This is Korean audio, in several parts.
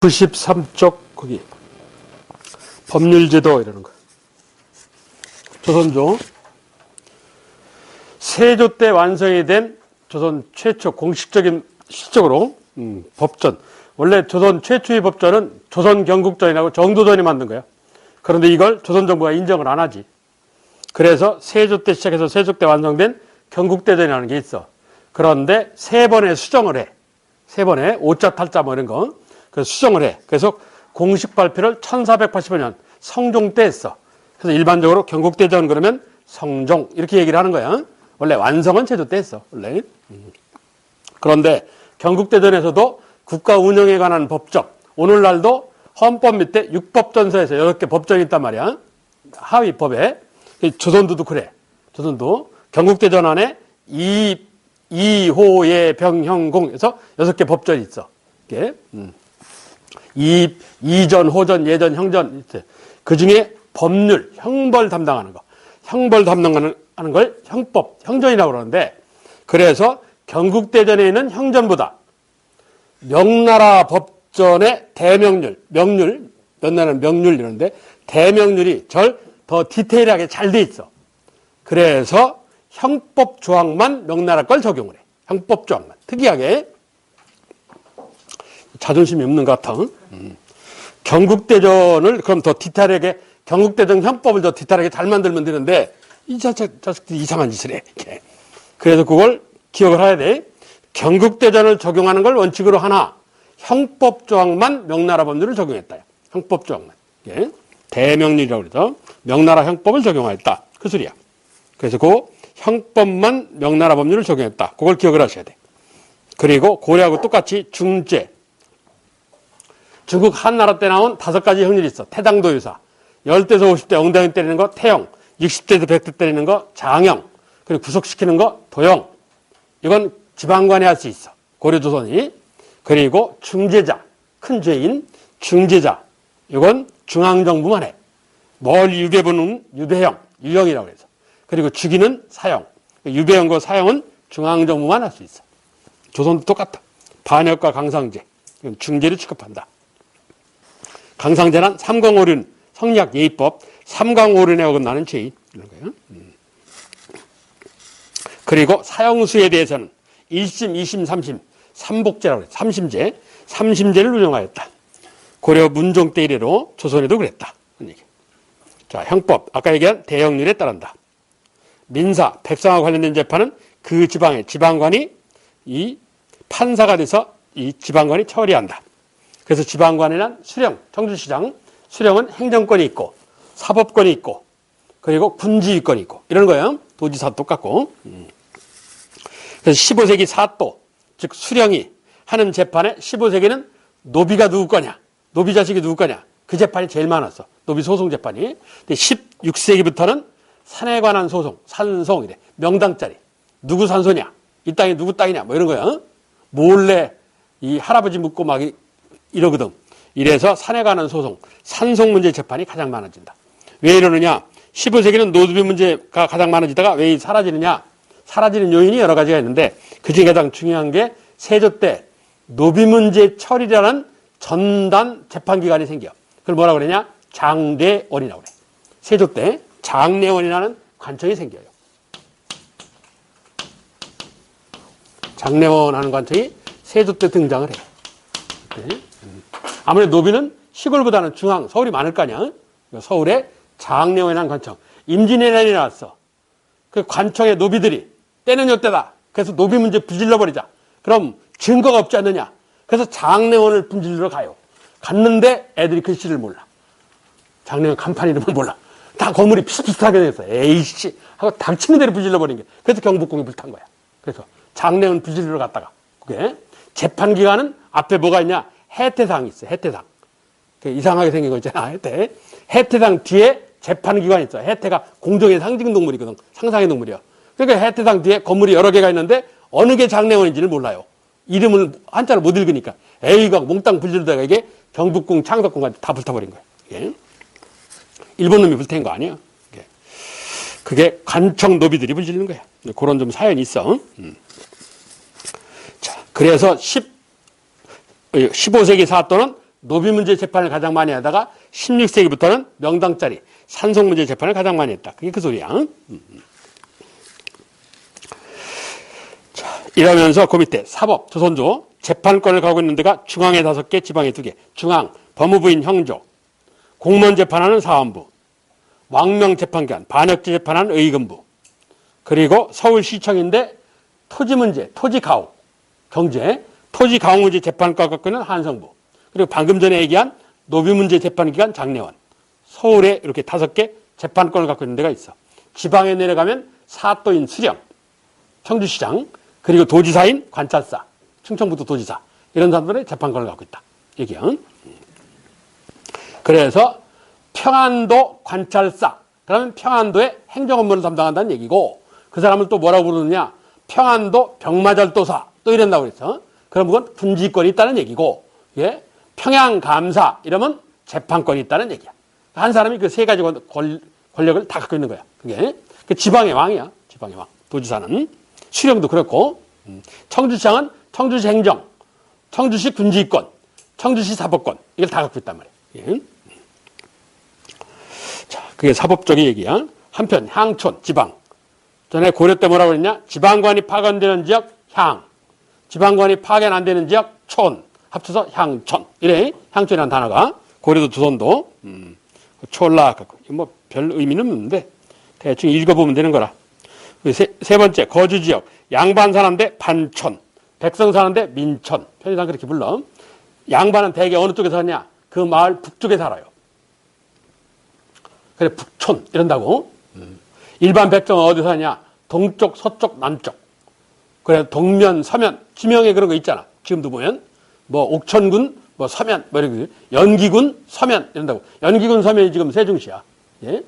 93쪽 거기 법률제도 이러는 거. 조선조 세조 때 완성이 된 조선 최초 공식적인 실적으로 음, 법전 원래 조선 최초의 법전은 조선 경국전이라고 정도전이 만든 거야. 그런데 이걸 조선 정부가 인정을 안 하지. 그래서 세조 때 시작해서 세조 때 완성된 경국대전이라는 게 있어. 그런데 세 번의 수정을 해. 세 번의 오자 탈자 뭐 이런 거. 그 수정을 해. 그래서 공식 발표를 1485년 성종 때 했어. 그래서 일반적으로 경국대전 그러면 성종 이렇게 얘기를 하는 거야. 원래 완성은 세조 때 했어. 원래. 음. 그런데 경국대전에서도 국가 운영에 관한 법정 오늘날도 헌법 밑에 육법전서에서 여섯 개 법정이 있단 말이야. 하위 법에 조선도도 그래. 조선도 경국대전 안에 이 이호예 병형공에서 여섯 개 법전이 있어. 이게 음. 이 이전 호전 예전 형전 그 중에 법률 형벌 담당하는 거 형벌 담당하는 하는 걸 형법 형전이라고 그러는데 그래서 경국대전에 있는 형전보다 명나라 법전의 대명률 명률 명나라는 명률 이러는데 대명률이 절 더 디테일하게 잘 돼 있어. 그래서 형법 조항만 명나라 걸 적용을 해. 형법 조항만 특이하게 자존심이 없는 것 같아. 음. 경국대전을 그럼 더 디테일하게 경국대전 형법을 더 디테일하게 잘 만들면 되는데 이 자식, 자식들이 이상한 짓을 해. 이렇게. 그래서 그걸 기억을 해야 돼. 경국대전을 적용하는 걸 원칙으로 하나 형법 조항만 명나라 법률을 적용했다. 형법 조항만. 예. 대명률이라고 그러죠. 명나라 형법을 적용하였다. 그 소리야. 그래서 그 형법만 명나라 법률을 적용했다. 그걸 기억을 하셔야 돼. 그리고 고려하고 똑같이 중죄. 중국 한나라 때 나온 다섯 가지 형률이 있어. 태당도 유사. 10대에서 50대 엉덩이 때리는 거 태형. 60대에서 100대 때리는 거 장형. 그리고 구속시키는 거 도형. 이건 지방관이 할 수 있어. 고려조선이. 그리고 중재자. 큰 죄인 중재자. 이건 중앙정부만 해. 뭘 유배부는 유배형. 유형이라고 해서. 그리고 죽이는 사형. 유배형과 사형은 중앙정부만 할 수 있어. 조선도 똑같아. 반역과 강상제. 중재를 취급한다. 강상제란 삼광오륜, 성리학 예의법, 삼광오륜에 어긋나는 죄인. 이런 거예요. 음. 그리고 사형수에 대해서는 1심, 2심, 3심, 삼복제라고 해요. 삼심제, 삼심제를 운영하였다. 고려 문종 때 이래로 조선에도 그랬다. 자, 형법. 아까 얘기한 대형률에 따른다. 민사, 백성과 관련된 재판은 그 지방의 지방관이 이 판사가 돼서 이 지방관이 처리한다. 그래서 지방관이란 수령, 청주시장, 수령은 행정권이 있고 사법권이 있고 그리고 군지휘권이 있고 이런 거예요. 도지사 똑같고. 음. 그래서 15세기 사또, 즉 수령이 하는 재판에 15세기는 노비가 누구 거냐, 노비 자식이 누구 거냐, 그 재판이 제일 많았어. 노비 소송 재판이. 근데 16세기부터는 산에 관한 소송, 산송 이래. 명당짜리. 누구 산소냐? 이 땅이 누구 땅이냐? 뭐 이런 거야. 어? 몰래 이 할아버지 묻고 막 이러거든. 이래서 산에 관한 소송, 산송 문제 재판이 가장 많아진다. 왜 이러느냐? 15세기는 노드비 문제가 가장 많아지다가 왜 사라지느냐? 사라지는 요인이 여러 가지가 있는데 그 중에 가장 중요한 게 세조 때 노비 문제 처리라는 전단 재판기관이 생겨. 그걸 뭐라 그러냐? 장대원이라고 그래. 세조 때 장례원이라는 관청이 생겨요. 장례원 하는 관청이 세조 때 등장을 해. 네. 아무래도 노비는 시골보다는 중앙, 서울이 많을 거 아니야. 서울에 장례원이라는 관청. 임진왜란이 나왔어. 그 관청의 노비들이 때는 요때다. 그래서 노비 문제 부질러 버리자. 그럼 증거가 없지 않느냐. 그래서 장례원을 분질러 가요. 갔는데 애들이 글씨를 몰라. 장례원 간판 이름을 몰라. 다 건물이 비슷비슷하게 돼서 에이씨 하고 닥치는 대로 부질러 버린 게. 그래서 경복궁이 불탄 거야. 그래서 장례원 부질러 갔다가 그게 재판 기간은 앞에 뭐가 있냐? 해태상이 있어. 해태상. 이상하게 생긴 거 있잖아. 해태. 해태상 뒤에 재판 기관이 있어. 해태가 공정의 상징 동물이거든. 상상의 동물이야. 그러니까 해태상 뒤에 건물이 여러 개가 있는데 어느 게 장례원인지를 몰라요. 이름을 한자를 못 읽으니까 A가 몽땅 불질러다가 이게 경북궁, 창덕궁까지 다 불타버린 거예요. 예? 일본 놈이 불태운 거 아니에요. 그게, 그게 관청 노비들이 불지르는 거야. 그런 좀 사연이 있어. 음. 자, 그래서 10, 15세기 사또는 노비 문제 재판을 가장 많이 하다가 16세기부터는 명당짜리 산속 문제 재판을 가장 많이 했다. 그게 그 소리야. 응? 음. 자, 이러면서 그 밑에 사법, 조선조 재판권을 가고 있는 데가 중앙에 다섯 개, 지방에 두 개. 중앙, 법무부인 형조, 공무원 재판하는 사원부, 왕명 재판관, 반역죄 재판하는 의금부, 그리고 서울시청인데 토지 문제, 토지 가옥, 경제, 토지 가옥 문제 재판과 갖고 있는 한성부, 그리고 방금 전에 얘기한 노비 문제 재판기관 장례원, 서울에 이렇게 다섯 개 재판권을 갖고 있는 데가 있어. 지방에 내려가면 사또인 수령, 청주시장, 그리고 도지사인 관찰사, 충청북도 도지사 이런 사람들의 재판권을 갖고 있다. 얘기야. 그래서 평안도 관찰사 그러면 평안도의 행정 업무를 담당한다는 얘기고 그 사람을 또 뭐라고 부르느냐 평안도 병마절도사 또 이런다고 그랬어. 그럼 그건 분지권이 있다는 얘기고 예? 평양 감사 이러면 재판권이 있다는 얘기야. 한 사람이 그 세 가지 권, 권력을 다 갖고 있는 거야. 그게 그 지방의 왕이야. 지방의 왕. 도지사는 수령도 그렇고 음. 청주시장은 청주시 행정, 청주시 군지권, 청주시 사법권 이걸 다 갖고 있단 말이야. 예? 자, 그게 사법적인 얘기야. 한편 향촌, 지방. 전에 고려 때 뭐라고 그랬냐? 지방관이 파견되는 지역 향, 지방관이 파견 안 되는 지역 촌. 합쳐서 향촌. 이래 향촌이라는 단어가 고려도 조선도 음, 촐라 갖고 뭐별 의미는 없는데 대충 읽어보면 되는 거라. 세, 세 번째 거주 지역 양반 사는데 반촌, 백성 사는데 민촌. 편의상 그렇게 불러. 양반은 대개 어느 쪽에 사냐? 그 마을 북쪽에 살아요. 그래 북촌 이런다고. 일반 백성은 어디 사냐? 동쪽, 서쪽, 남쪽. 그래 동면, 서면, 지명에 그런 거 있잖아. 지금도 보면 뭐 옥천군, 뭐 서면, 뭐 이렇게 연기군, 서면 이런다고. 연기군, 서면이 지금 세종시야. 예?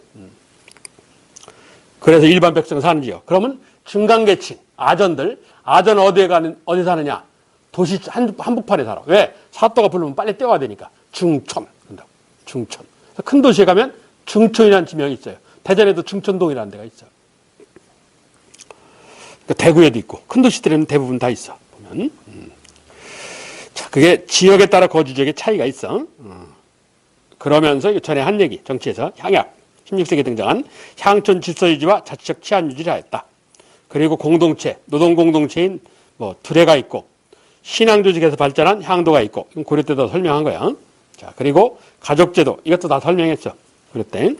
그래서 일반 백성 사는 지역. 그러면 중간계층, 아전들, 아전 어디에 가는 어디 사느냐? 도시 한, 한복판에 살아. 왜? 사또가 부르면 빨리 뛰어야 되니까. 중촌. 그런다고. 중촌. 큰 도시에 가면 중촌이라는 지명이 있어요. 대전에도 중촌동이라는 데가 있어. 그러니까 대구에도 있고 큰 도시들에는 대부분 다 있어. 보면. 음. 자, 그게 지역에 따라 거주 지역의 차이가 있어. 어. 그러면서 전에 한 얘기 정치에서 향약 16세기에 등장한 향촌 질서 유지와 자치적 치안 유지를 하였다. 그리고 공동체, 노동 공동체인 뭐 두레가 있고 신앙 조직에서 발전한 향도가 있고 고려 때도 설명한 거야. 자, 그리고 가족제도 이것도 다 설명했어. 고려 때.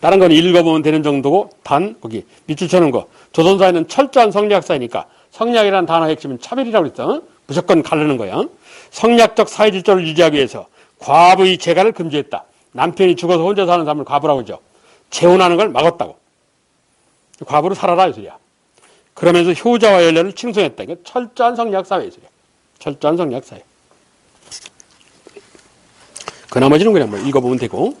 다른 건 읽어보면 되는 정도고 단 거기 밑줄 쳐놓은 거 조선사회는 철저한 성리학사이니까 성리학이라는 단어의 핵심은 차별이라고 그랬어. 무조건 가르는 거야. 성리학적 사회 질서를 유지하기 위해서 과부의 재가를 금지했다. 남편이 죽어서 혼자 사는 사람을 과부라고 하죠. 재혼하는 걸 막았다고. 과부로 살아라 이 소리야. 그러면서 효자와 연례를 칭송했다. 이거 철저한 성리학 사회 소리야. 철저한 성리학 사회. 그 나머지는 그냥 뭐 읽어보면 되고.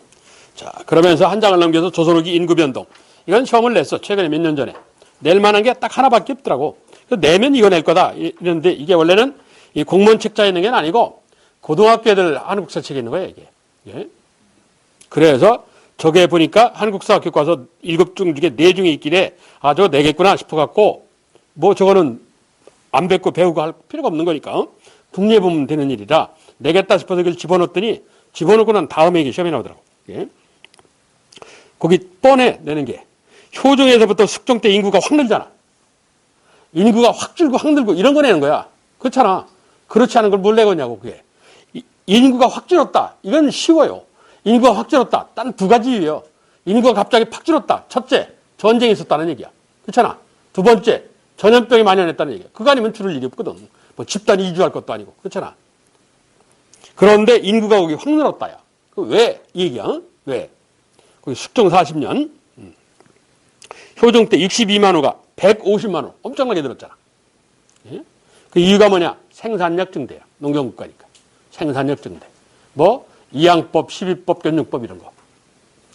자, 그러면서 한 장을 넘겨서 조선후기 인구 변동. 이건 시험을 냈어. 최근에 몇 년 전에. 낼 만한 게 딱 하나밖에 없더라고. 내면 이거 낼 거다. 이런데 이게 원래는 이 공무원 책자에 있는 게 아니고 고등학교 애들 한국사 책에 있는 거예요, 이게. 예? 그래서 저게 보니까 한국사 학교 가서 일곱 중 중에 네 중에 있길래 아, 저거 내겠구나 싶어갖고 뭐 저거는 안 뵙고 배우고 할 필요가 없는 거니까 국리에 보면 되는 일이라 내겠다 싶어서 이걸 집어넣었더니 집어넣고 난 다음에 이게 시험이 나오더라고. 예? 거기 뻔해 내는 게 효종에서부터 숙종 때 인구가 확 늘잖아. 인구가 확 줄고 확 늘고 이런 거 내는 거야. 그렇잖아. 그렇지 않은 걸 뭘 내거냐고 그게. 인구가 확 줄었다. 이건 쉬워요. 인구가 확 줄었다. 단두 가지 이유예요. 인구가 갑자기 팍 줄었다. 첫째, 전쟁이 있었다는 얘기야. 그렇잖아. 두 번째, 전염병이 만연했다는 얘기야. 그거 아니면 줄을 일이 없거든. 뭐 집단 이주할 것도 아니고. 그렇잖아. 그런데 인구가 거기 확 늘었다야. 왜? 이 얘기야. 왜? 숙종 40년. 음. 효종 때 62만 호가 150만 호. 엄청나게 늘었잖아. 예? 그 이유가 뭐냐? 생산력 증대야. 농경국가니까. 생산력 증대. 뭐? 이양법, 시비법, 견육법 이런 거.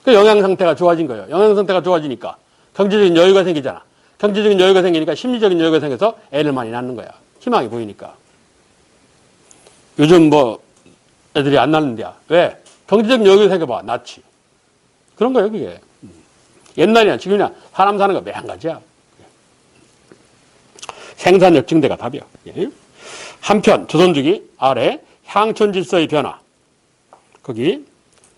그 영양 상태가 좋아진 거예요. 영양 상태가 좋아지니까 경제적인 여유가 생기잖아. 경제적인 여유가 생기니까 심리적인 여유가 생겨서 애를 많이 낳는 거야. 희망이 보이니까. 요즘 뭐 애들이 안 낳는데야. 왜? 경제적인 여유가 생겨봐. 낳지. 그런 거예요, 그게. 옛날이나 지금이나 사람 사는 거 매 한 가지야. 생산력 증대가 답이야. 한편 조선주기 아래 향촌 질서의 변화. 거기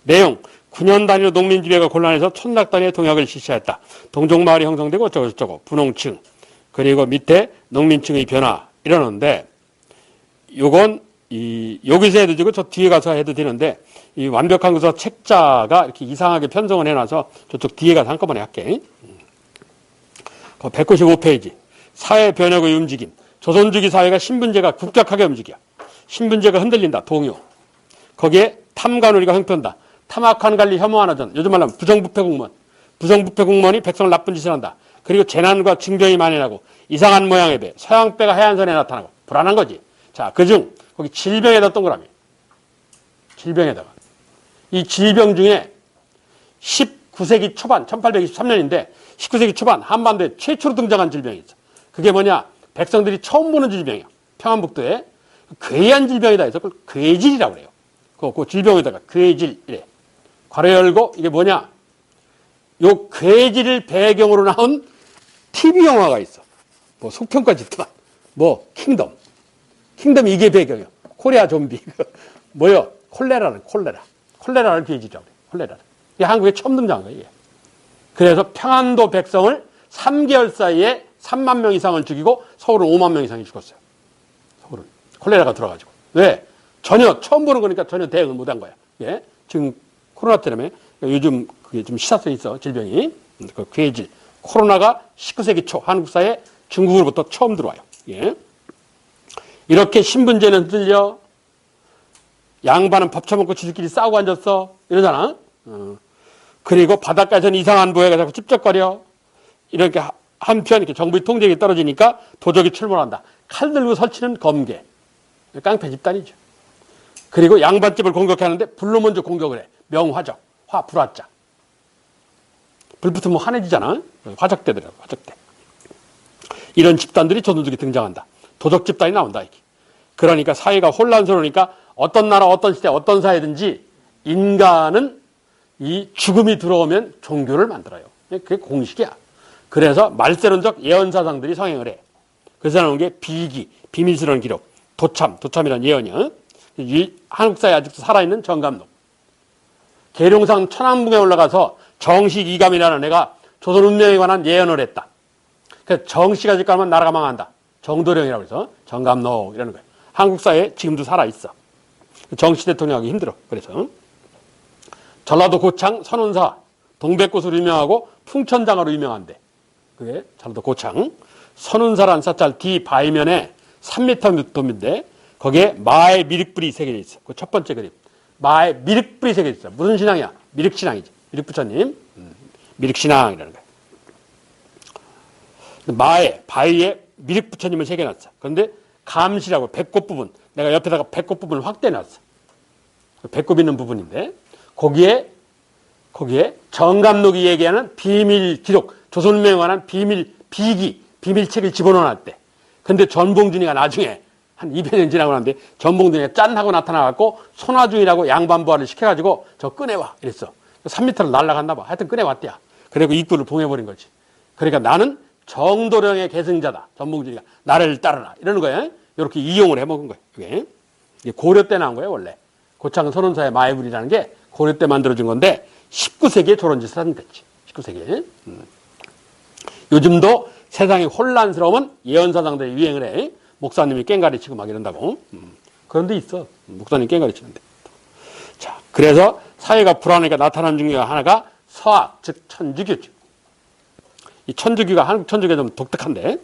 내용 9년 단위로 농민 지배가 곤란해서 촌락 단위의 동약을 실시했다. 동종마을이 형성되고 어쩌고 저쩌고 분홍층 그리고 밑에 농민층의 변화 이러는데 요건 이 여기서 해도 되고 저 뒤에 가서 해도 되는데 이 완벽한 그서 책자가 이렇게 이상하게 편성을 해놔서 저쪽 뒤에 가서 한꺼번에 할게. 195페이지 사회 변혁의 움직임. 조선주기 사회가 신분제가 급격하게 움직여. 신분제가 흔들린다. 동요. 거기에 탐관우리가 형편다. 탐악한 관리 혐오하나전. 요즘 말로 하면 부정부패 공무원. 부정부패 공무원이 백성을 나쁜 짓을 한다. 그리고 재난과 징병이 만연하고 이상한 모양의 배, 서양배가 해안선에 나타나고 불안한 거지. 자, 그중 거기 질병에다 동그라미. 질병에다가. 이 질병 중에 19세기 초반, 1823년인데 19세기 초반 한반도에 최초로 등장한 질병이 있어. 그게 뭐냐? 백성들이 처음 보는 질병이야. 평안북도에 괴한 질병이다 해서 그걸 괴질이라고 그래요. 그, 그 질병에다가 괴질이래. 괄호 열고 이게 뭐냐? 요 괴질을 배경으로 나온 TV 영화가 있어. 뭐 속편까지 있더만. 뭐 킹덤. 킹덤 이게 배경이야. 코리아 좀비. 뭐요? 콜레라는 콜레라. 콜레라를 괴질이라고 그래. 콜레라. 이게 한국에 처음 등장한 거예요. 이게. 그래서 평안도 백성을 3개월 사이에 3만 명 이상을 죽이고 서울은 5만 명 이상이 죽었어요. 서울은. 콜레라가 들어가지고. 왜? 전혀 처음 보는 거니까 전혀 대응을 못 한 거야. 예? 지금 코로나 때문에 요즘 그게 좀 시사성 있어. 질병이. 그 괴질. 코로나가 19세기 초 한국 사회에 중국으로부터 처음 들어와요. 예? 이렇게 신분제는 흔들려 양반은 밥 처먹고 지들끼리 싸우고 앉았어. 이러잖아. 어. 그리고 바닷가에서는 이상한 부해가 자꾸 찝쩍거려. 이렇게 하- 한편 이렇게 정부의 통제력이 떨어지니까 도적이 출몰한다. 칼 들고 설치는 검계. 깡패 집단이죠. 그리고 양반집을 공격하는데 불로 먼저 공격을 해. 명화적. 화, 불화자. 불 붙으면 환해지잖아. 화적대더라고, 화적대. 이런 집단들이 조선족이 등장한다. 도적 집단이 나온다, 이게. 그러니까 사회가 혼란스러우니까 어떤 나라, 어떤 시대, 어떤 사회든지 인간은 이 죽음이 들어오면 종교를 만들어요. 그게 공식이야. 그래서 말세론적 예언사상들이 성행을 해. 그래서 나오는 게 비기, 비밀스러운 기록, 도참, 도참이란 예언이요. 이 한국 사회에 아직도 살아있는 정감록. 계룡산 천왕궁에 올라가서 정식 이감이라는 애가 조선 운명에 관한 예언을 했다. 그 정씨가 집 가면 나라가 망한다. 정도령이라고 해서 정감록 이라는 거예요. 한국 사회에 지금도 살아있어. 정씨 대통령하기 힘들어. 그래서 전라도 고창 선운사 동백꽃으로 유명하고 풍천장어로 유명한데 그게 전라도 고창 선운사란 사찰 뒤 바위면에 3m 도인데 거기에 마의 미륵불이 새겨져 있어. 그 첫 번째 그림. 마의 미륵불이 새겨져 있어. 무슨 신앙이야? 미륵신앙이지. 미륵부처님. 음, 미륵신앙이라는 거야. 마에 바위에 미륵부처님을 새겨놨어. 그런데 감시라고 배꼽 부분 내가 옆에다가 배꼽 부분을 확대해놨어. 배꼽 있는 부분인데 거기에 거기에 정감록이 얘기하는 비밀 기록 조선명에 관한 비밀 비기 비밀책을 집어넣어놨대. 근데 전봉준이가 나중에 한 200년 지나고 났는데 전봉준이가 짠 하고 나타나갖고 손아중이라고 양반부하를 시켜가지고 저 꺼내와 이랬어. 3m를 날라갔나 봐. 하여튼 꺼내왔대야. 그리고 입구를 봉해버린 거지. 그러니까 나는 정도령의 계승자다. 전봉준이가 나를 따르라 이러는 거야. 이렇게 이용을 해먹은 거야. 이게 이게 고려 때 나온 거예요 원래. 고창 선원사의 마애불이라는 게 고려 때 만들어진 건데 19세기에 저런 짓을 한 거지. 19세기에. 음. 요즘도 세상이 혼란스러우면 예언사상들이 유행을 해. 목사님이 깽가리 치고 막 이런다고. 음. 그런 데 있어. 목사님 깽가리 치는데. 자, 그래서 사회가 불안하니까 나타나는 중에 하나가 서학, 즉 천주교죠. 이 천주교가 한국 천주교가 좀 독특한데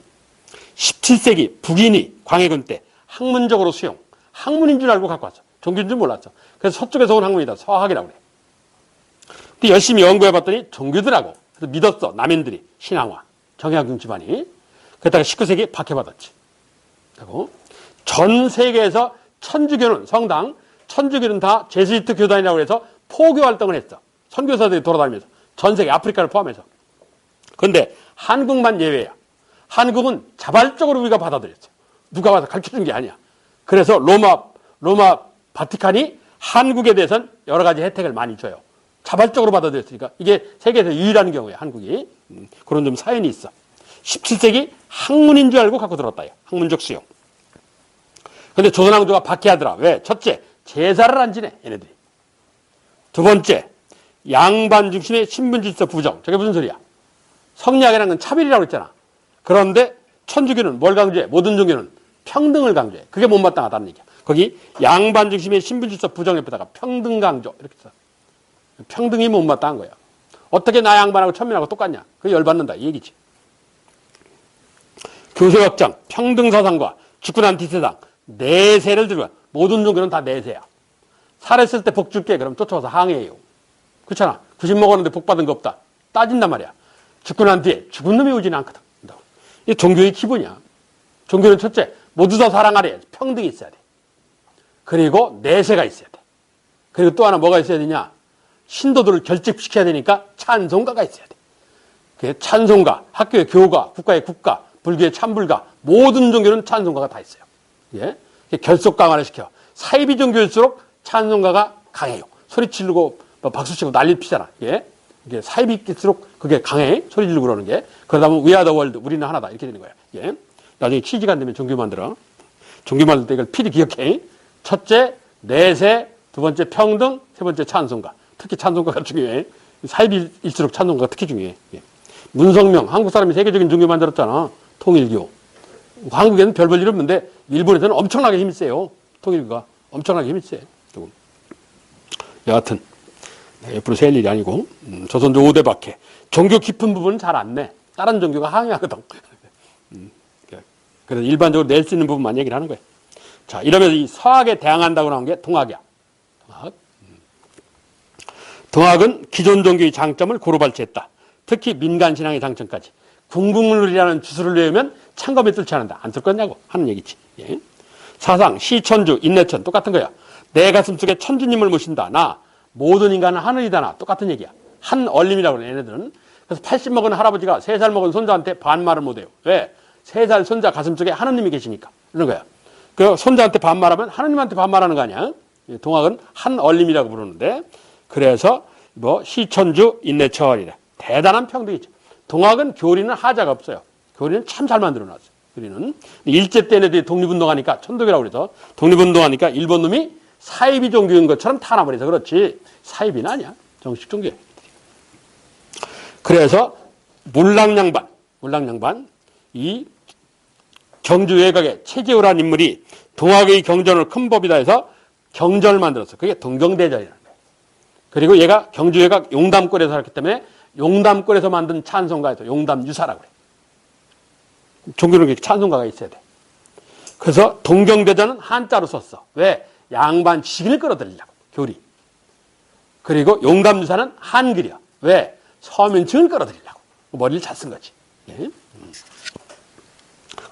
17세기 북인이 광해군 때 학문적으로 수용, 학문인 줄 알고 갖고 왔어. 종교인 줄 몰랐어. 그래서 서쪽에서 온 학문이다. 서학이라고 그래. 근데 열심히 연구해봤더니 종교더라고. 그래서 믿었어. 남인들이. 신앙화. 정약용 집안이. 그랬다가 19세기 박해받았지. 그리고 전 세계에서 천주교는 성당, 천주교는 다 제수이트 교단이라고 해서 포교 활동을 했어. 선교사들이 돌아다니면서. 전 세계 아프리카를 포함해서. 근데 한국만 예외야. 한국은 자발적으로 우리가 받아들였어. 누가 와서 가르쳐 준 게 아니야. 그래서 로마, 로마 바티칸이 한국에 대해서는 여러 가지 혜택을 많이 줘요. 자발적으로 받아들였으니까 이게 세계에서 유일한 경우야, 한국이. 음, 그런 좀 사연이 있어. 17세기 학문인 줄 알고 갖고 들었다. 학문적 수용. 근데 조선왕조가 박해하더라. 왜? 첫째, 제사를 안 지내, 얘네들이. 두 번째, 양반 중심의 신분질서 부정. 저게 무슨 소리야? 성리학이라는 건 차별이라고 했잖아. 그런데 천주교는 뭘 강조해? 모든 종교는 평등을 강조해. 그게 못마땅하다는 얘기야. 거기 양반 중심의 신분질서 부정 옆에다가 평등 강조 이렇게 써. 평등이 못마땅한 거야. 어떻게 나 양반하고 천민하고 똑같냐? 그게 열받는다 이 얘기지. 교세확장, 평등사상과 주권 안티세상 내세를 들고 모든 종교는 다 내세야. 살했을 때 복 줄게 그럼 쫓아와서 항해해요. 그렇잖아. 구십 먹었는데 복 받은 거 없다. 따진단 말이야. 주권한테 죽은 놈이 오지는 않거든. 이 종교의 기본이야. 종교는 첫째 모두 다 사랑하래. 평등이 있어야 돼. 그리고 내세가 있어야 돼. 그리고 또 하나 뭐가 있어야 되냐? 신도들을 결집시켜야 되니까 찬송가가 있어야 돼. 그 찬송가, 학교의 교가, 국가의 국가, 불교의 참불가, 모든 종교는 찬송가가 다 있어요. 예? 결속 강화를 시켜. 사이비 종교일수록 찬송가가 강해요. 소리 지르고 뭐 박수 치고 난리 피잖아. 예? 이게 사이비일수록 그게 강해. 소리 지르고 그러는 게. 그러다 보면 We are the world. 우리는 하나다. 이렇게 되는 거야. 예? 나중에 취지가 안 되면 종교 만들어. 종교 만들 때 이걸 필히 기억해. 첫째, 내세. 두 번째, 평등. 세 번째, 찬송가. 특히 찬송가가 중요해. 사이비일수록 찬송가가 특히 중요해. 예. 문성명, 한국 사람이 세계적인 종교 만들었잖아. 통일교. 한국에는 별 볼 일 없는데 일본에서는 엄청나게 힘이 세요. 통일교가 엄청나게 힘이 세. 여하튼 네, 옆으로 셀 일이 아니고 음, 조선조 5대 박해. 종교 깊은 부분은 잘 안 내. 다른 종교가 항의하거든. 음, 그래서 일반적으로 낼 수 있는 부분만 얘기를 하는 거예요. 자 이러면서 이 서학에 대항한다고 나온 게 동학이야. 동학. 음. 동학은 기존 종교의 장점을 고루 발췌했다. 특히 민간 신앙의 장점까지. 궁극물이라는 주술을 외우면 창검에 뚫지 않는다. 안뚫 거냐고 하는 얘기지. 예. 사상, 시천주, 인내천 똑같은 거야. 내 가슴 속에 천주님을 모신다. 나 모든 인간은 하늘이다. 나 똑같은 얘기야. 한 얼림이라고 그래 얘네들은. 그래서 80 먹은 할아버지가 3살 먹은 손자한테 반말을 못해요. 왜? 3살 손자 가슴 속에 하느님이 계시니까. 이런 거야. 그 손자한테 반말하면 하느님한테 반말하는 거 아니야? 예, 동학은 한 얼림이라고 부르는데 그래서 뭐 시천주, 인내천이래. 대단한 평등이죠. 동학은 교리는 하자가 없어요. 교리는 참 잘 만들어 놨어요. 교리는. 일제 때 애들이 독립운동하니까, 천독이라고 그래서 독립운동하니까 일본 놈이 사이비 종교인 것처럼 해서 그렇지. 사이비는 아니야. 정식 종교야. 그래서 몰랑양반, 몰랑양반, 이 경주 외곽의 최재우라는 인물이 동학의 경전을 큰 법이다 해서 경전을 만들었어. 그게 동경대전이라는 거예요. 그리고 얘가 경주 외곽 용담골에 살았기 때문에 용담골에서 만든 찬송가에서 용담 유사라고 그래. 종교는 찬송가가 있어야 돼. 그래서 동경대전은 한자로 썼어. 왜? 양반 지기를 끌어들이려고. 교리. 그리고 용담유사는 한글이야. 왜? 서민층을 끌어들이려고. 머리를 잘 쓴 거지. 예?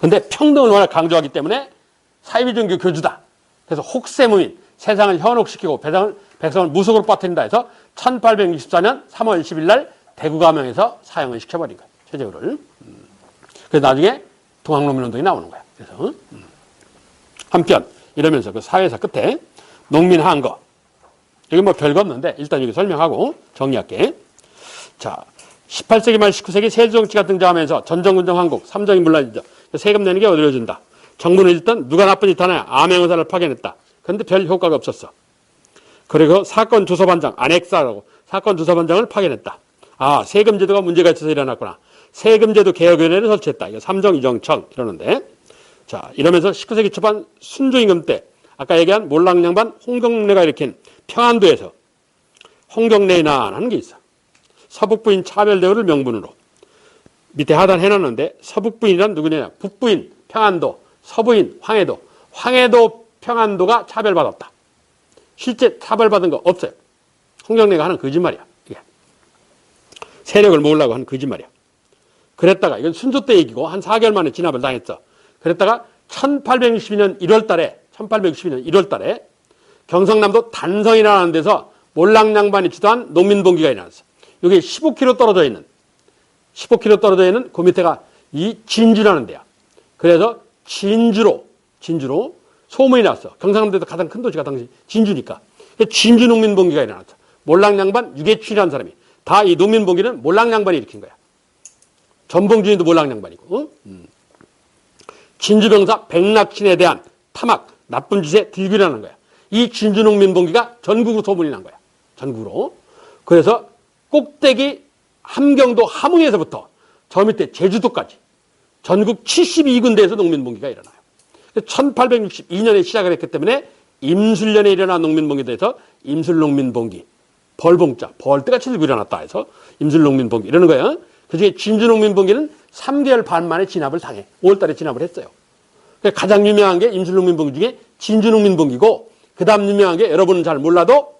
근데 평등을 워낙 강조하기 때문에 사이비종교 교주다. 그래서 혹세무민, 세상을 현혹시키고 백성을, 백성을 무속으로 빠뜨린다 해서 1864년 3월 10일 날 대구가명에서 사형을 시켜버린 거야. 최재우를. 음. 그래서 나중에 동학농민운동이 나오는 거야. 그래서 음. 한편 이러면서 그 사회사 끝에 농민 한거 여기 뭐 별거 없는데 일단 여기 설명하고 정리할게. 자, 18세기 말 19세기 세조정치가 등장하면서 전정군정 한국 삼정이 물란이죠. 세금 내는 게 어려워진다. 정부는 일단 누가 나쁜 짓 하냐 암행의사를 파견했다. 그런데 별 효과가 없었어. 그리고 사건 조사반장 안엑사라고 사건 조사반장을 파견했다. 아 세금제도가 문제가 있어서 일어났구나. 세금제도 개혁위원회를 설치했다. 이거 삼정이정청 이러는데 자 이러면서 19세기 초반 순조임금 때 아까 얘기한 몰랑양반 홍경래가 일으킨 평안도에서 홍경래난 하는 게 있어. 서북부인 차별대우를 명분으로 밑에 하단 해놨는데 서북부인이란 누구냐 북부인 평안도 서부인 황해도 황해도 평안도가 차별받았다. 실제 차별받은 거 없어요. 홍경래가 하는 거짓말이야. 이게. 세력을 모으려고 하는 거짓말이야. 그랬다가 이건 순조 때 얘기고 한 4개월 만에 진압을 당했어. 그랬다가 1862년 1월 달에 1862년 1월 달에 경상남도 단성이라는 데서 몰랑양반이 주도한 농민봉기가 일어났어. 여기 15km 떨어져 있는 15km 떨어져 있는 그 밑에가 이 진주라는 데야. 그래서 진주로 진주로 소문이 났어. 경상남도에서 가장 큰 도시가 당시 진주니까. 진주 농민봉기가 일어났어. 몰랑양반 유계춘이라는 사람이 다 이 농민봉기는 몰랑양반이 일으킨 거야. 전봉준이도 몰랑양반이고. 응? 음. 진주병사 백낙신에 대한 탐악, 나쁜 짓에 들기라는 거야. 이 진주농 민봉기가 전국으로 소문이 난 거야. 전국으로. 그래서 꼭대기 함경도 함흥에서부터 저 밑에 제주도까지 전국 72군데에서 농민봉기가 일어나요. 1862년에 시작을 했기 때문에 임술년에 일어난 농민봉기에 대해서 임술농민봉기, 벌봉자, 벌떼같이 들고 일어났다 해서 임술농민봉기 이러는 거예요. 그중에 진주농민봉기는 3개월 반 만에 진압을 당해. 5월달에 진압을 했어요. 가장 유명한 게 임술농민봉기 중에 진주농민봉기고 그 다음 유명한 게 여러분은 잘 몰라도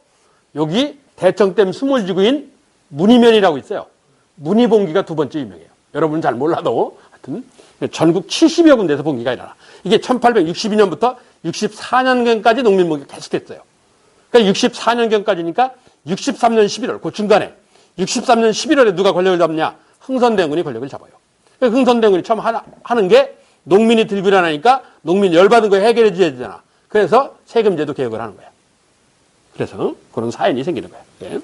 여기 대청댐 스몰지구인 문이면이라고 있어요. 문이봉기가 두 번째 유명해요. 여러분은 잘 몰라도 하여튼 전국 70여 군데에서 봉기가 일어나. 이게 1862년부터 64년경까지 농민봉기가 계속됐어요. 그러니까 64년경까지니까 63년 11월, 그 중간에 63년 11월에 누가 권력을 잡냐? 흥선대원군이 권력을 잡아요. 흥선대원군이 처음 하는 게 농민이 일어나니까 농민 열받은 거 해결해 줘야 되잖아. 그래서 세금제도 개혁을 하는 거야. 그래서 그런 사연이 생기는 거야. 예.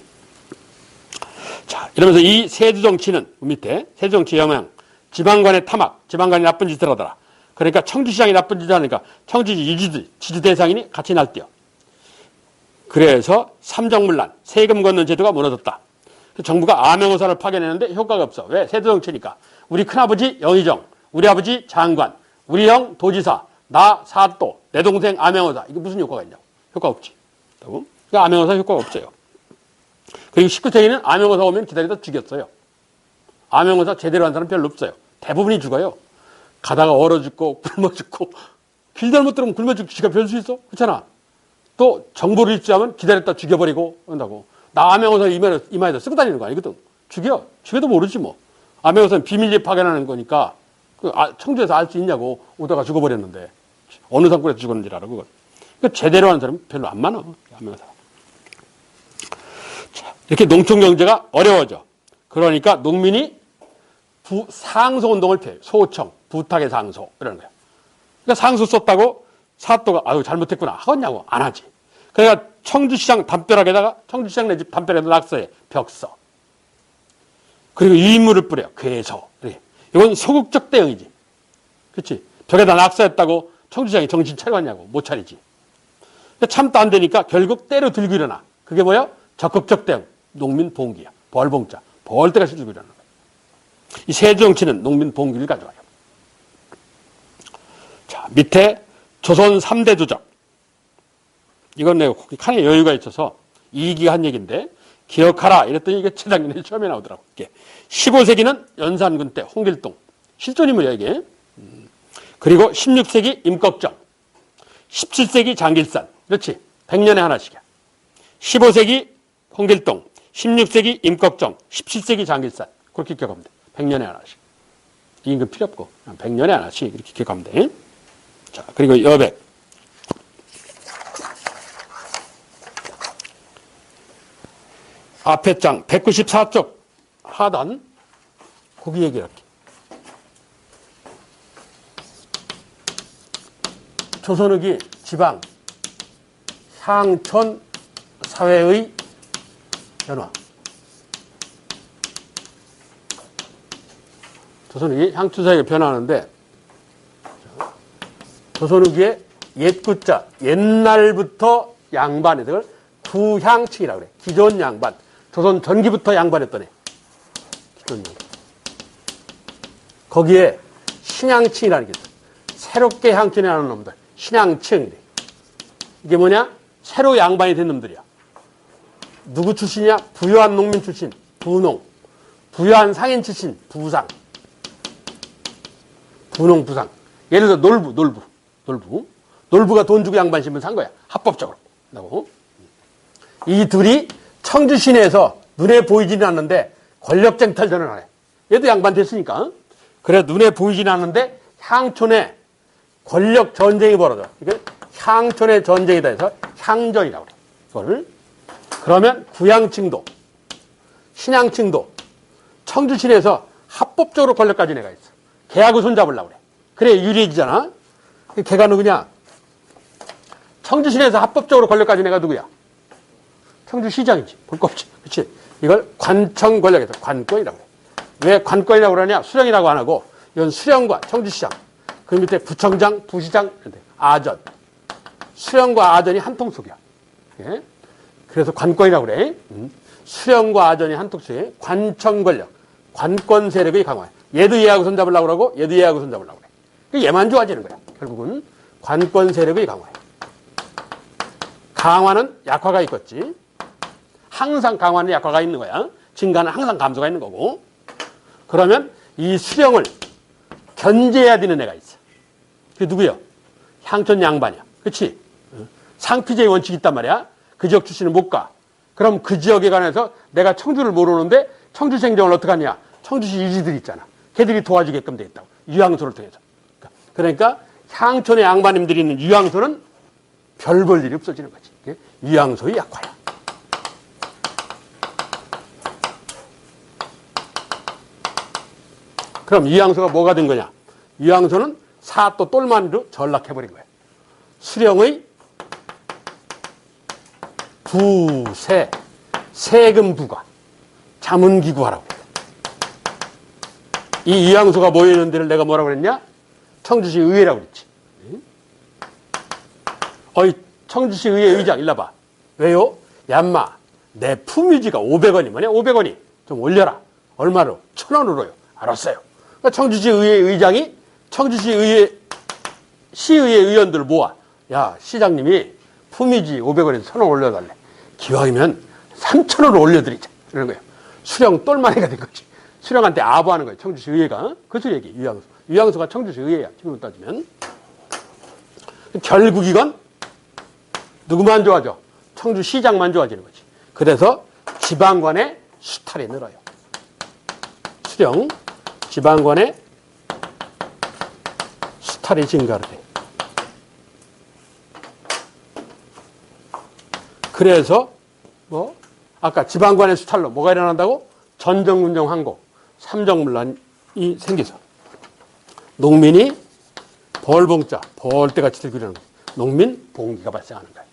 자, 이러면서 이 세주 정치는 밑에 세주 정치 영향, 지방관의 타막, 지방관이 나쁜 짓을 하더라. 그러니까 청주시장이 나쁜 짓을 하니까 청주시 유지들, 지주 대상인이 같이 날뛰어. 그래서 삼정물란, 세금 걷는 제도가 무너졌다. 정부가 암행어사를 파견했는데 효과가 없어. 왜? 세도 정치니까. 우리 큰아버지 영의정, 우리 아버지 장관, 우리 형 도지사, 나 사또, 내 동생 암행어사. 이게 무슨 효과가 있냐고. 효과 없지. 그러니까 암행어사 효과가 없어요. 그리고 19세기는 암행어사 오면 기다리다 죽였어요. 암행어사 제대로 한 사람 별로 없어요. 대부분이 죽어요. 가다가 얼어 죽고 굶어 죽고 길 잘못 들으면 굶어 죽고 지가 별수 있어? 그렇잖아. 또 정보를 입수하면 기다렸다 죽여버리고 한다고. 나 암행어사 이마에, 이마에다 쓰고 다니는 거 아니거든. 죽여. 죽여도 모르지 뭐. 암행어사는 비밀리에 파견하는 거니까 그 아, 청주에서 알 수 있냐고 오다가 죽어버렸는데 어느 산골에서 죽었는지 알아 그건. 그러니까 제대로 하는 사람은 별로 안 많아. 암행어사. 자, 이렇게 농촌 경제가 어려워져. 그러니까 농민이 부, 상소 운동을 펴요. 소청, 부탁의 상소 이러는 거야. 그러니까 상소 썼다고 사또가 아유 잘못했구나 하겠냐고 안 하지. 그러니까 청주시장 담벼락에다가 청주시장 내 집 담벼락에다 낙서해 벽서. 그리고 유인물을 뿌려 괴서. 이건 소극적 대응이지. 그렇지? 벽에다 낙서했다고 청주시장이 정신 차려왔냐고 못 차리지. 참도 안 되니까 결국 때려 들고 일어나. 그게 뭐야? 적극적 대응. 농민 봉기야. 벌봉자. 벌떼가 들고 일어나는 거야. 이 세정치는 농민 봉기를 가져와요. 자, 밑에 조선 3대 조적. 이건 내가 칸에 여유가 있어서 이기가 한 얘기인데, 기억하라. 이랬더니 이게 최장년에 처음에 나오더라고. 이게 15세기는 연산군 때 홍길동. 실존 인물이야, 이게. 음. 그리고 16세기 임꺽정. 17세기 장길산. 그렇지. 100년에 하나씩이야. 15세기 홍길동. 16세기 임꺽정. 17세기 장길산. 그렇게 기억하면 돼. 100년에 하나씩. 임금 필요 없고. 100년에 하나씩 이렇게 기억하면 돼. 자, 그리고 여백. 앞에 장 194쪽 하단 거기 얘기할게. 조선후기 지방 향촌 사회의 변화. 조선후기 향촌 사회가 변화하는데 조선후기의 옛구자 옛날부터 양반에 들 구향층이라고 그래. 기존 양반. 조선 전기부터 양반했던 애. 기존 양반. 거기에 신양층이라는 게 있어. 새롭게 향촌에 하는 놈들. 신양층. 이게 뭐냐? 새로 양반이 된 놈들이야. 누구 출신이야? 부유한 농민 출신. 부농. 부유한 상인 출신. 부상. 부농, 부상. 예를 들어 놀부, 놀부. 놀부. 놀부가 돈 주고 양반 신분 산 거야. 합법적으로. 라고. 이 둘이 청주 시내에서 눈에 보이지는 않는데 권력 쟁탈전을 하네. 얘도 양반 됐으니까. 그래 눈에 보이지는 않는데 향촌에 권력 전쟁이 벌어져. 이게 향촌의 전쟁이다 해서 향전이라고 그래. 이거를. 그러면 구양층도, 신양층도 청주 시내에서 합법적으로 권력 가진 애가 있어. 걔하고 손잡으려고 그래. 그래 유리해지잖아. 걔가 누구냐? 청주 시내에서 합법적으로 권력 가진 애가 누구야? 청주시장이지. 볼거 없지. 그치? 이걸 관청 권력에서 관권이라고 해. 왜 관권이라고 그러냐? 수령이라고 안 하고, 이건 수령과 청주시장. 그 밑에 부청장, 부시장, 아전. 수령과 아전이 한 통속이야. 예? 그래서 관권이라고 그래. 음. 수령과 아전이 한 통속에 관청 권력, 관권 세력의 강화. 얘도 얘하고 손잡으려고 그러고 얘도 얘하고 손잡으려고 그래. 그 얘만 좋아지는 거야. 결국은 관권 세력의 강화야. 강화는 약화가 있겠지. 항상 강화는 약화가 있는 거야. 증가는 항상 감소가 있는 거고. 그러면 이 수령을 견제해야 되는 애가 있어. 그게 누구요? 향촌 양반이야. 그치? 상피제의 원칙이 있단 말이야. 그 지역 출신은 못 가. 그럼 그 지역에 관해서 내가 청주를 모르는데 청주시 행정을 어떻게 하냐? 청주시 유지들 있잖아. 걔들이 도와주게끔 돼 있다고. 유양소를 통해서. 그러니까 향촌의 양반님들이 있는 유양소는 별 볼 일이 없어지는 거지. 유양소의 약화야. 그럼 유양소가 뭐가 된 거냐? 유양소는 사또 똘마니로 전락해버린 거예요. 수령의 부세, 세금 부과, 자문기구하라고. 이 유양소가 모여있는 데를 내가 뭐라고 그랬냐? 청주시 의회라고 그랬지. 어이, 청주시 의회 의장, 일로 봐. 왜요? 얌마, 내 품위지가 500원이 뭐냐? 500원이. 좀 올려라. 얼마로? 천 원으로요. 알았어요. 그러니까 청주시 의회 의장이 청주시 의회, 시의회 의원들 모아. 야, 시장님이 품위지 500원에서 천원 올려달래. 기왕이면 3천원을 올려드리자. 이런 거예요. 수령 똘마니가 된 거지. 수령한테 아부하는 거예요. 청주시 의회가. 그래서 얘기, 유양소. 유양소가 청주시 의회야. 지금 따지면. 결국 이건 누구만 좋아져? 청주시장만 좋아지는 거지. 그래서 지방관의 수탈이 늘어요. 수령, 지방관의 수탈이 증가를 해. 그래서 뭐 아까 지방관의 수탈로 뭐가 일어난다고? 전정군정 항고, 삼정문란이 생겨서 농민이 벌봉자, 벌떼같이 거예요. 농민 봉기가 발생하는 거예요.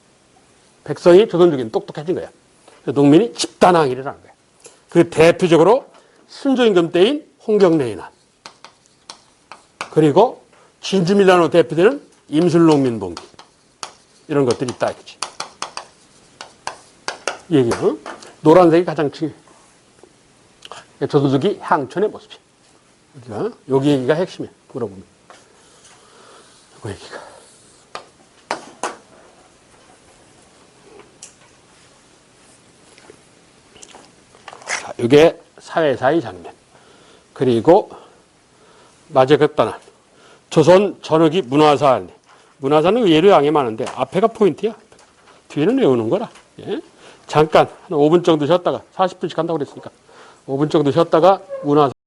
백성이 조선족인 똑똑해진 거야. 농민이 집단항일을 하는 거야. 그 대표적으로 순조임금 때인 홍경래의 난. 그리고 진주밀란으로 대표되는 임술농민 봉기. 이런 것들이 있다. 이거지. 이 얘기야. 어? 노란색이 가장 중요해. 조선족이 향촌의 모습이야. 여기가, 여기 얘기가 핵심이야. 물어보면. 그 얘기가. 자, 이게 사회사의 장면. 그리고 마저급단한 조선 전역이 문화사. 문화사는 의외로 양이 많은데 앞에가 포인트야. 뒤에는 외우는 거라. 예? 잠깐 한 5분 정도 쉬었다가 40분씩 한다고 그랬으니까 5분 정도 쉬었다가 문화사